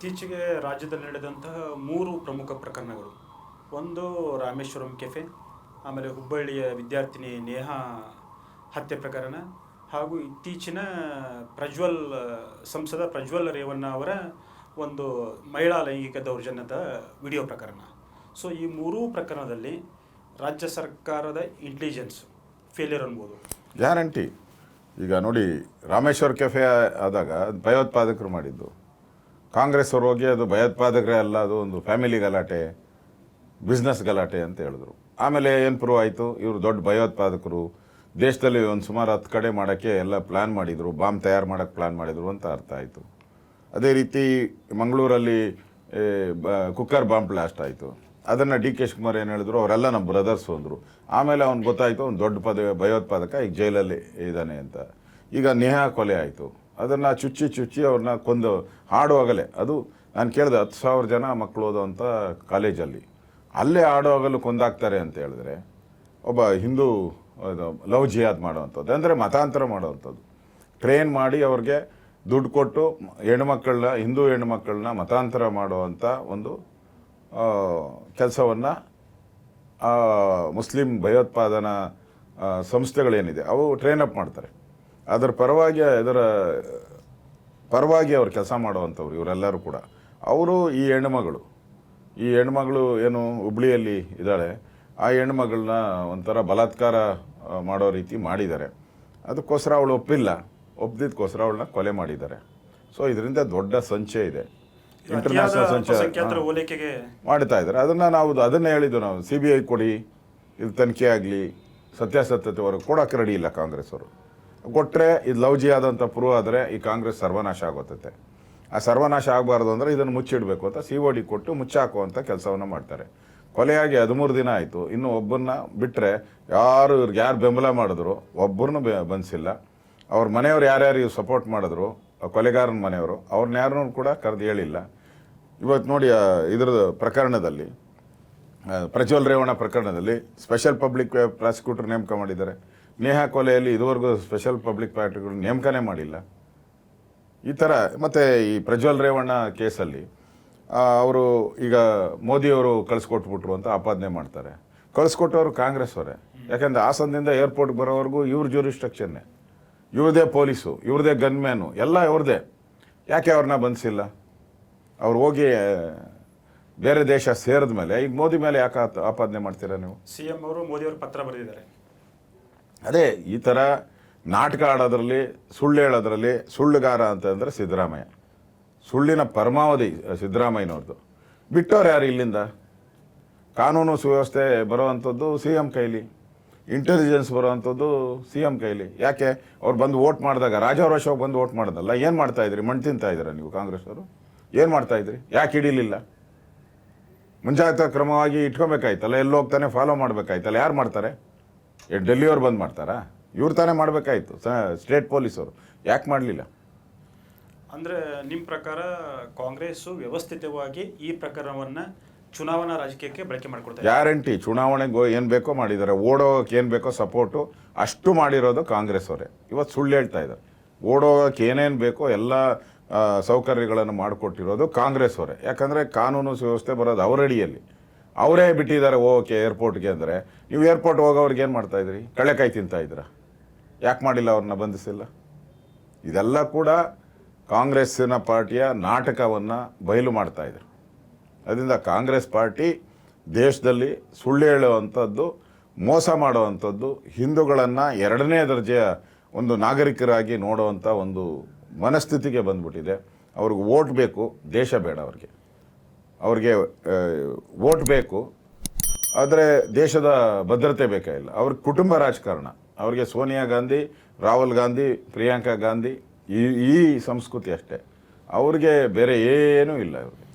ಇತ್ತೀಚೆಗೆ ರಾಜ್ಯದಲ್ಲಿ ನಡೆದಂತಹ ಮೂರು ಪ್ರಮುಖ ಪ್ರಕರಣಗಳು. ಒಂದು ರಾಮೇಶ್ವರಂ ಕೆಫೆ, ಆಮೇಲೆ ಹುಬ್ಬಳ್ಳಿಯ ವಿದ್ಯಾರ್ಥಿನಿ ನೇಹಾ ಹತ್ಯೆ ಪ್ರಕರಣ ಹಾಗೂ ಇತ್ತೀಚಿನ ಪ್ರಜ್ವಲ್, ಸಂಸದ ಪ್ರಜ್ವಲ್ ರೇವಣ್ಣ ಅವರ ಒಂದು ಮಹಿಳಾ ಲೈಂಗಿಕ ದೌರ್ಜನ್ಯದ ವಿಡಿಯೋ ಪ್ರಕರಣ. ಸೊ ಈ ಮೂರೂ ಪ್ರಕರಣದಲ್ಲಿ ರಾಜ್ಯ ಸರ್ಕಾರದ ಇಂಟೆಲಿಜೆನ್ಸ್ ಫೇಲಿಯರ್ ಅನ್ಬೋದು. ಗ್ಯಾರಂಟಿ ಈಗ ನೋಡಿ, ರಾಮೇಶ್ವರ್ ಕೆಫೆ ಆದಾಗ ಭಯೋತ್ಪಾದಕರು ಮಾಡಿದ್ದು. ಕಾಂಗ್ರೆಸ್ ಅವ್ರು ಹೋಗಿ ಅದು ಭಯೋತ್ಪಾದಕರೇ ಅಲ್ಲ, ಅದು ಒಂದು ಫ್ಯಾಮಿಲಿ ಗಲಾಟೆ ಬಿಸ್ನೆಸ್ ಗಲಾಟೆ ಅಂತ ಹೇಳಿದ್ರು. ಆಮೇಲೆ ಏನು ಪ್ರೂವ್ ಆಯಿತು? ಇವರು ದೊಡ್ಡ ಭಯೋತ್ಪಾದಕರು. ದೇಶದಲ್ಲಿ ಒಂದು ಸುಮಾರು ಹತ್ತು ಕಡೆ ಮಾಡೋಕ್ಕೆ ಎಲ್ಲ ಪ್ಲ್ಯಾನ್ ಮಾಡಿದರು. ಬಾಂಬ್ ತಯಾರು ಮಾಡೋಕ್ಕೆ ಪ್ಲ್ಯಾನ್ ಮಾಡಿದರು ಅಂತ ಅರ್ಥ ಆಯಿತು. ಅದೇ ರೀತಿ ಮಂಗಳೂರಲ್ಲಿ ಕುಕ್ಕರ್ ಬಾಂಬ್ ಬ್ಲಾಸ್ಟ್ ಆಯಿತು. ಅದನ್ನು ಡಿ ಕೆ ಶಿವಕುಮಾರ್ ಏನು ಹೇಳಿದ್ರು? ಅವರೆಲ್ಲ ನಮ್ಮ ಬ್ರದರ್ಸ್ ಅಂದರು. ಆಮೇಲೆ ಅವ್ನು ಗೊತ್ತಾಯಿತು ಒಂದು ದೊಡ್ಡ ಪದ, ಭಯೋತ್ಪಾದಕ ಈಗ ಜೈಲಲ್ಲಿ ಇದ್ದಾನೆ ಅಂತ. ಈಗ ನೇಹಾ ಕೊಲೆ ಆಯಿತು. ಅದನ್ನು ಚುಚ್ಚಿ ಚುಚ್ಚಿ ಅವ್ರನ್ನ ಕೊಂದು ಹಾಡುವಾಗಲೇ. ಅದು ನಾನು ಕೇಳಿದೆ ಹತ್ತು ಸಾವಿರ ಜನ ಮಕ್ಕಳು ಓದೋವಂಥ ಕಾಲೇಜಲ್ಲಿ. ಅಲ್ಲೇ ಆಡುವಾಗಲೂ ಕೊಂದಾಗ್ತಾರೆ ಅಂತ ಹೇಳಿದ್ರೆ ಒಬ್ಬ ಹಿಂದೂ ಲವ್ ಜಿಯಾದ್ ಮಾಡುವಂಥದ್ದು, ಅಂದರೆ ಮತಾಂತರ ಮಾಡುವಂಥದ್ದು. ಟ್ರೈನ್ ಮಾಡಿ ಅವ್ರಿಗೆ ದುಡ್ಡು ಕೊಟ್ಟು ಹೆಣ್ಮಕ್ಳನ್ನ, ಹಿಂದೂ ಹೆಣ್ಮಕ್ಳನ್ನ ಮತಾಂತರ ಮಾಡುವಂಥ ಒಂದು ಕೆಲಸವನ್ನು ಮುಸ್ಲಿಂ ಭಯೋತ್ಪಾದನಾ ಸಂಸ್ಥೆಗಳೇನಿದೆ, ಅವು ಟ್ರೈನ್ ಅಪ್ ಮಾಡ್ತಾರೆ. ಅದರ ಪರವಾಗಿ ಅದರ ಪರವಾಗಿ ಅವ್ರು ಕೆಲಸ ಮಾಡುವಂಥವ್ರು ಇವರೆಲ್ಲರೂ ಕೂಡ. ಅವರು ಈ ಹೆಣ್ಮಗಳು ಈ ಹೆಣ್ಮಗಳು ಏನು ಹುಬ್ಳಿಯಲ್ಲಿ ಇದ್ದಾಳೆ ಆ ಹೆಣ್ಮಗಳನ್ನ ಒಂಥರ ಬಲಾತ್ಕಾರ ಮಾಡೋ ರೀತಿ ಮಾಡಿದ್ದಾರೆ. ಅದಕ್ಕೋಸ್ಕರ ಅವಳು ಒಪ್ಪಿಲ್ಲ. ಒಪ್ದಿದ್ದಕ್ಕೋಸ್ಕರ ಅವಳನ್ನ ಕೊಲೆ ಮಾಡಿದ್ದಾರೆ. ಸೊ ಇದರಿಂದ ದೊಡ್ಡ ಸಂಚೆ ಇದೆ. ಇಂಟರ್ನ್ಯಾಷನಲ್ ಸಂಚೆ ಮಾಡ್ತಾ ಇದ್ದಾರೆ. ಅದನ್ನು ನಾವು ಅದನ್ನೇ ಹೇಳಿದ್ದು ನಾವು ಸಿ ಬಿ ಐ ಕೊಡಿ ಇದು ತನಿಖೆ ಆಗಲಿ ಸತ್ಯಾಸತ್ಯತೆವರೆಗೂ ಕೊಡೋಕೆ ರೆಡಿ ಇಲ್ಲ ಕಾಂಗ್ರೆಸ್ ಅವರು ಕೊಟ್ಟರೆ ಇದು ಲವ್ಜಿ ಆದಂಥ ಪ್ರೂವ್ ಆದರೆ ಈ ಕಾಂಗ್ರೆಸ್ ಸರ್ವನಾಶ ಆಗೋತೈತೆ. ಆ ಸರ್ವನಾಶ ಆಗಬಾರ್ದು ಅಂದರೆ ಇದನ್ನು ಮುಚ್ಚಿಡಬೇಕು ಅಂತ ಸಿ ಒ ಡಿ ಕೊಟ್ಟು ಮುಚ್ಚಾಕುವಂಥ ಕೆಲಸವನ್ನು ಮಾಡ್ತಾರೆ. ಕೊಲೆಯಾಗಿ ಹದಿಮೂರು ದಿನ ಆಯಿತು. ಇನ್ನು ಒಬ್ಬರನ್ನ ಬಿಟ್ಟರೆ ಯಾರು ಇವ್ರಿಗೆ ಯಾರು ಬೆಂಬಲ ಮಾಡಿದ್ರು, ಒಬ್ಬರನ್ನು ಬಂದಿಸಿಲ್ಲ ಅವ್ರ ಮನೆಯವ್ರು ಯಾರ್ಯಾರು ಸಪೋರ್ಟ್ ಮಾಡಿದ್ರು ಕೊಲೆಗಾರನ ಮನೆಯವರು ಅವ್ರನ್ನ ಯಾರನ್ನೂ ಕೂಡ ಕರೆದು ಹೇಳಿಲ್ಲ. ಇವತ್ತು ನೋಡಿ ಇದ್ರ ಪ್ರಕರಣದಲ್ಲಿ ಪ್ರಜ್ವಲ್ ರೇವಣ ಪ್ರಕರಣದಲ್ಲಿ ಸ್ಪೆಷಲ್ ಪಬ್ಲಿಕ್ ಪ್ರಾಸಿಕ್ಯೂಟರ್ ನೇಮಕ ಮಾಡಿದ್ದಾರೆ. ನೇಹಾ ಕೊಲೆಯಲ್ಲಿ ಇದುವರೆಗೂ ಸ್ಪೆಷಲ್ ಪಬ್ಲಿಕ್ ಪ್ರಾಕ್ಟಿಗಳು ನೇಮಕನೇ ಮಾಡಿಲ್ಲ. ಈ ಥರ ಮತ್ತು ಈ ಪ್ರಜ್ವಲ್ ರೇವಣ್ಣ ಕೇಸಲ್ಲಿ ಅವರು ಈಗ ಮೋದಿಯವರು ಕಳಿಸ್ಕೊಟ್ಬಿಟ್ರು ಅಂತ ಆಪಾದನೆ ಮಾಡ್ತಾರೆ. ಕಳಿಸ್ಕೊಟ್ಟವರು ಕಾಂಗ್ರೆಸ್ ಅವರೇ. ಯಾಕೆಂದರೆ ಹಾಸನದಿಂದ ಏರ್ಪೋರ್ಟ್ಗೆ ಬರೋವರೆಗೂ ಇವ್ರ ಜ್ಯೂರಿಸ್ಟ್ರಕ್ಷನ್ನೇ ಇವ್ರದೇ ಪೊಲೀಸು, ಇವ್ರದೇ ಗನ್ಮ್ಯಾನು ಎಲ್ಲ ಇವ್ರದೇ. ಯಾಕೆ ಅವ್ರನ್ನ ಬಂಧಿಸಿಲ್ಲ? ಅವ್ರು ಹೋಗಿ ಬೇರೆ ದೇಶ ಸೇರಿದ ಮೇಲೆ ಈಗ ಮೋದಿ ಮೇಲೆ ಯಾಕೆ ಆಪಾದನೆ ಮಾಡ್ತೀರಾ ನೀವು? ಸಿ ಎಂ ಅವರು ಮೋದಿ ಅವರು ಪತ್ರ ಬರೆದಿದ್ದಾರೆ. ಅದೇ ಈ ಥರ ನಾಟಕ ಆಡೋದ್ರಲ್ಲಿ, ಸುಳ್ಳು ಹೇಳೋದ್ರಲ್ಲಿ ಸುಳ್ಳುಗಾರ ಅಂತಂದರೆ ಸಿದ್ದರಾಮಯ್ಯ. ಸುಳ್ಳಿನ ಪರಮಾವಧಿ ಸಿದ್ದರಾಮಯ್ಯನವ್ರದ್ದು ಬಿಟ್ಟವ್ರು ಯಾರು ಇಲ್ಲಿಂದ? ಕಾನೂನು ಸುವ್ಯವಸ್ಥೆ ಬರೋವಂಥದ್ದು ಸಿ ಎಂ ಕೈಲಿ. ಇಂಟೆಲಿಜೆನ್ಸ್ ಬರುವಂಥದ್ದು ಸಿ ಎಂ ಕೈಲಿ. ಯಾಕೆ? ಅವ್ರು ಬಂದು ವೋಟ್ ಮಾಡಿದಾಗ ರಾಜಾರೋಷ ಬಂದು ವೋಟ್ ಮಾಡೋದಲ್ಲ, ಏನು ಮಾಡ್ತಾ ಇದ್ರಿ? ಮಣ್ಣು ತಿಂತಾ ಇದ್ದೀರಾ ನೀವು ಕಾಂಗ್ರೆಸ್ ಅವರು? ಏನು ಮಾಡ್ತಾ ಇದ್ರಿ? ಯಾಕೆ ಹಿಡೀಲಿಲ್ಲ? ಮುಂಜಾಗ್ರತಾ ಕ್ರಮವಾಗಿ ಇಟ್ಕೊಬೇಕಾಯ್ತಲ್ಲ ಎಲ್ಲೋಗ್ತಾನೆ ಫಾಲೋ ಮಾಡಬೇಕಾಯ್ತಲ್ಲ, ಯಾರು ಮಾಡ್ತಾರೆ? ಡೆಲ್ಲಿಯವ್ರು ಬಂದ್ ಮಾಡ್ತಾರಾ? ಇವ್ರು ತಾನೇ ಮಾಡಬೇಕಾಯ್ತು. ಸ್ಟೇಟ್ ಪೊಲೀಸರು ಯಾಕೆ ಮಾಡಲಿಲ್ಲ? ಅಂದ್ರೆ ನಿಮ್ಮ ಪ್ರಕಾರ ಕಾಂಗ್ರೆಸ್ ವ್ಯವಸ್ಥಿತವಾಗಿ ಈ ಪ್ರಕರಣವನ್ನ ಚುನಾವಣಾ ರಾಜಕೀಯಕ್ಕೆ ಬಳಕೆ ಮಾಡ್ಕೊಡ್ತಾರೆ ಗ್ಯಾರಂಟಿ. ಚುನಾವಣೆಗೆ ಏನು ಬೇಕೋ ಮಾಡಿದ್ದಾರೆ ಓಡೋಗಕ್ಕೆ ಏನು ಬೇಕೋ ಸಪೋರ್ಟು. ಅಷ್ಟು ಮಾಡಿರೋದು ಕಾಂಗ್ರೆಸ್ ಅವರೇ ಇವತ್ತು ಸುಳ್ಳು ಹೇಳ್ತಾ ಇದ್ದಾರೆ ಓಡೋಗಕ್ಕೆ ಏನೇನು ಬೇಕೋ ಎಲ್ಲ ಸೌಕರ್ಯಗಳನ್ನು ಮಾಡಿಕೊಟ್ಟಿರೋದು ಕಾಂಗ್ರೆಸ್ ಅವರೇ ಯಾಕಂದರೆ ಕಾನೂನು ಸುವ್ಯವಸ್ಥೆ ಬರೋದು ಅವರ ಅಡಿಯಲ್ಲಿ. ಅವರೇ ಬಿಟ್ಟಿದ್ದಾರೆ ಓಕೆ ಏರ್ಪೋರ್ಟ್ಗೆ ಅಂದರೆ. ನೀವು ಏರ್ಪೋರ್ಟ್ ಹೋಗೋವ್ರಿಗೆ ಏನು ಮಾಡ್ತಾ ಇದ್ರಿ? ಕಳೆಕಾಯಿ ತಿಂತಾ ಇದ್ರ ಯಾಕೆ ಮಾಡಿಲ್ಲ ಅವ್ರನ್ನ ಬಂಧಿಸಿಲ್ಲ? ಇದೆಲ್ಲ ಕೂಡ ಕಾಂಗ್ರೆಸ್ಸಿನ ಪಾರ್ಟಿಯ ನಾಟಕವನ್ನು ಬಯಲು ಮಾಡ್ತಾ ಇದ್ರು. ಅದರಿಂದ ಕಾಂಗ್ರೆಸ್ ಪಾರ್ಟಿ ದೇಶದಲ್ಲಿ ಸುಳ್ಳು ಹೇಳುವಂಥದ್ದು ಮೋಸ ಮಾಡುವಂಥದ್ದು ಹಿಂದೂಗಳನ್ನು ಎರಡನೇ ದರ್ಜೆಯ ಒಂದು ನಾಗರಿಕರಾಗಿ ನೋಡುವಂಥ ಒಂದು ಮನಸ್ಥಿತಿಗೆ ಬಂದ್ಬಿಟ್ಟಿದೆ. ಅವ್ರಿಗೆ ಓಟ್ ಬೇಕು, ದೇಶ ಬೇಡ ಅವ್ರಿಗೆ. ಅವ್ರಿಗೆ ವೋಟ್ ಬೇಕು. ಆದರೆ ದೇಶದ ಭದ್ರತೆ ಬೇಕಾಗಿಲ್ಲ ಅವ್ರ ಕುಟುಂಬ ರಾಜಕಾರಣ. ಅವ್ರಿಗೆ ಸೋನಿಯಾ ಗಾಂಧಿ, ರಾಹುಲ್ ಗಾಂಧಿ, ಪ್ರಿಯಾಂಕಾ ಗಾಂಧಿ, ಈ ಈ ಸಂಸ್ಕೃತಿ ಅಷ್ಟೇ. ಅವ್ರಿಗೆ ಬೇರೆ ಏನೂ ಇಲ್ಲ ಇವ್ರಿಗೆ.